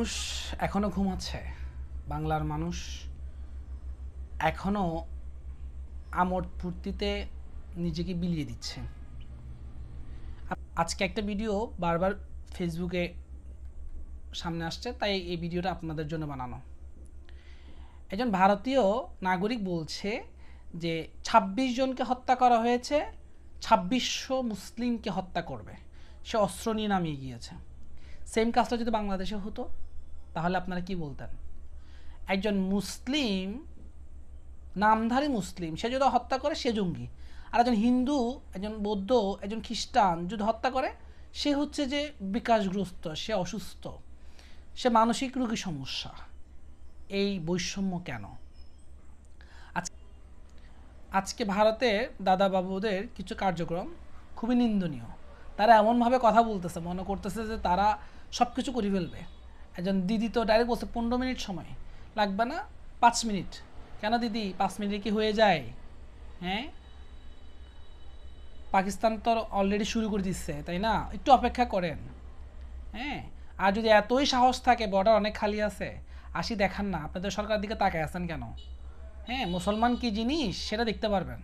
মানুষ এখনও ঘুমাচ্ছে। বাংলার মানুষ এখনও আমোদ ফুর্তিতে নিজেকে বিলিয়ে দিচ্ছে। আজকে একটা ভিডিও বারবার ফেসবুকে সামনে আসছে, তাই এই ভিডিওটা আপনাদের জন্য বানানো। একজন ভারতীয় নাগরিক বলছে যে ২৬ জনকে হত্যা করা হয়েছে, ছাব্বিশশো মুসলিমকে হত্যা করবে। সে অস্ত্র নিয়ে নামিয়ে গিয়েছে। সেম কাজটা যদি বাংলাদেশে হতো তাহলে আপনারা কি বলতেন? একজন মুসলিম, নামধারী মুসলিম, সে যদি হত্যা করে, সে জঙ্গি। আর একজন হিন্দু, একজন বৌদ্ধ, একজন খ্রিস্টান যদি হত্যা করে, সে হচ্ছে যে বিকাশগ্রস্ত, সে অসুস্থ, সে মানসিক রোগী সমস্যা। এই বৈষম্য কেন? আজকে ভারতে দাদা বাবুদের কিছু কার্যক্রম খুবই নিন্দনীয়। তারা এমনভাবে কথা বলতেছে, মনে করতেছে যে তারা সব কিছু করে ফেলবে। একজন দিদি তো ডাইরেক্ট বলছে, পনেরো মিনিট সময়, লাগবে না? পাঁচ মিনিট। কেন দিদি? পাঁচ মিনিটে কি হয়ে যায়? হ্যাঁ? পাকিস্তান তো অলরেডি শুরু করে দিচ্ছে, তাই না? একটু অপেক্ষা করেন। হ্যাঁ? আর যদি এতই সাহস থাকে বর্ডার অনেক খালি আছে, আসি দেখান না, আপনাদের সরকারের দিকে তাকায় আছেন কেন? হ্যাঁ মুসলমান কি জিনিস? সেটা দেখতে পারবেন।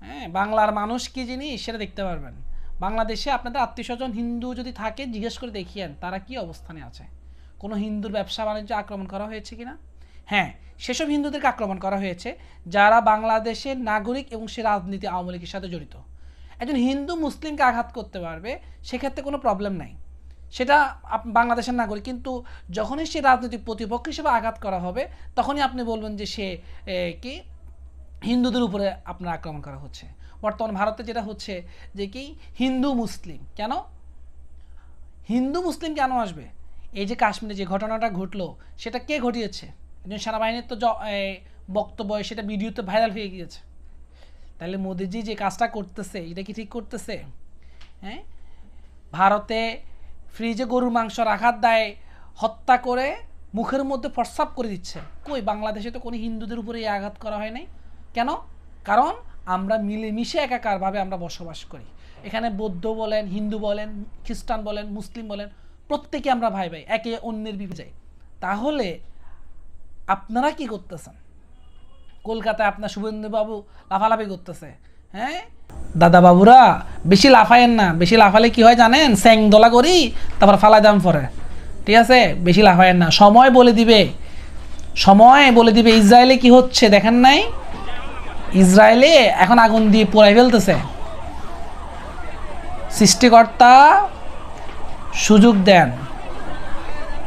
হ্যাঁ বাংলার মানুষ কি জিনিস? সেটা দেখতে পারবেন। বাংলাদেশে আপনাদের আত্মীয় স্বজন হিন্দু যদি থাকে, জিজ্ঞেস করে দেখিয়েন তারা কি অবস্থানে আছে? কোনো হিন্দুর ব্যবসা বাণিজ্য আক্রমণ করা হয়েছে কিনা? হ্যাঁ সেসব হিন্দুদেরকে আক্রমণ করা হয়েছে যারা বাংলাদেশের নাগরিক এবং সে রাজনীতি আওয়ামী লীগের সাথে জড়িত। একজন হিন্দু মুসলিমকে আঘাত করতে পারবে, সেক্ষেত্রে কোনো প্রবলেম নাই। সেটা বাংলাদেশের নাগরিক, কিন্তু যখনই সে রাজনৈতিক প্রতিপক্ষ হিসেবে আঘাত করা হবে, তখনই আপনি বলবেন যে সে কি? হিন্দুদের উপরে আপনার আক্রমণ করা হচ্ছে। বর্তমান ভারতে যেটা হচ্ছে যে কি, হিন্দু মুসলিম। কেন? হিন্দু মুসলিম কেন আসবে? এই যে কাশ্মীরে যে ঘটনাটা ঘটলো, সেটা কে ঘটিয়েছে? একজন সেনাবাহিনীর তো বক্তব্য, সেটা ভিডিওতে ভাইরাল হয়ে গিয়েছে। তাহলে মোদিজি যে কাজটা করতেছে, এটা কি ঠিক করতেছে? হ্যাঁ? ভারতে ফ্রিজে গরুর মাংস রাখার দায় হত্যা করে মুখের মধ্যে প্রস্রাব করে দিচ্ছে। কই, বাংলাদেশে তো কোনো হিন্দুদের উপরে এই আঘাত করা হয় নাই? কেন? কারণ আমরা মিলেমিশে একাকারভাবে আমরা বসবাস করি। এখানে বৌদ্ধ বলেন, হিন্দু বলেন, খ্রিস্টান বলেন, মুসলিম বলেন, প্রত্যেকে আমরা ভাই ভাই, একে অন্যের বিপর্যয় তাহলে আপনারা কি করতেছেন? কলকাতায় আপনার শুভেন্দুবাবু লাফালাফি করতেছে হ্যাঁ? দাদা বাবুরা বেশি লাফায়েন না, বেশি লাফালে কি হয় জানেন? স্যাং দোলা করি, তারপর ফালা দাম পরে। ঠিক আছে? বেশি লাফায়েন না। সময় বলে দিবে। সময় বলে দিবে। ইসরায়েলে কি হচ্ছে? দেখেন নাই? ইসরায়েলে এখন আগুন দিয়ে পোড়াই ফেলতেছে। সৃষ্টিকর্তা সুযোগ দেন,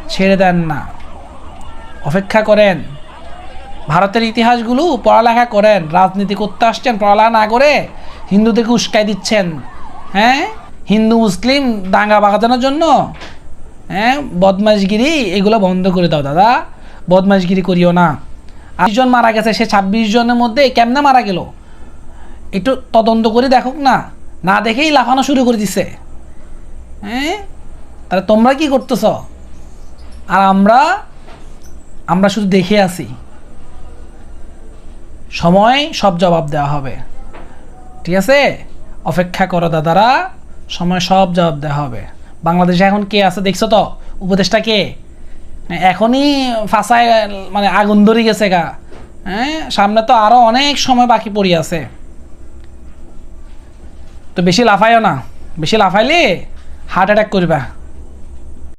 ছেড়ে দেন না। অপেক্ষা করেন, ভারতের ইতিহাসগুলো পড়ালেখা করেন, রাজনীতি করতে আসছেন, পড়ালেখা না করে হিন্দুদেরকে উস্কাই দিচ্ছেন। হ্যাঁ? হিন্দু, মুসলিম, দাঙ্গা বাগানোর জন্য। হ্যাঁ? বদমাশগিরি এগুলো বন্ধ করে দাও দাদা। বদমাশগিরি করিও না। আশি জন মারা গেছে, সে ছাব্বিশ জনের মধ্যে কেমনে মারা গেল? একটু তদন্ত করে দেখুক না। না দেখেই লাফানো শুরু করে দিছে। হ্যাঁ? তাহলে তোমরা কি করতেছ? আর আমরা আমরা শুধু দেখে আসি সময় সব জবাব দেওয়া হবে। ঠিক আছে? অপেক্ষা করো দাদারা, সময় সব জবাব দেওয়া হবে। বাংলাদেশে এখন কে আছে দেখছ তো? উপদেশটা কে? এখনই ফাঁসায় মানে আগুন ধরে গেছে গা। হ্যাঁ সামনে তো আরও অনেক সময় বাকি পড়ি আছে। তো বেশি লাফাইও না। বেশি লাফাইলে হার্ট অ্যাটাক করবা।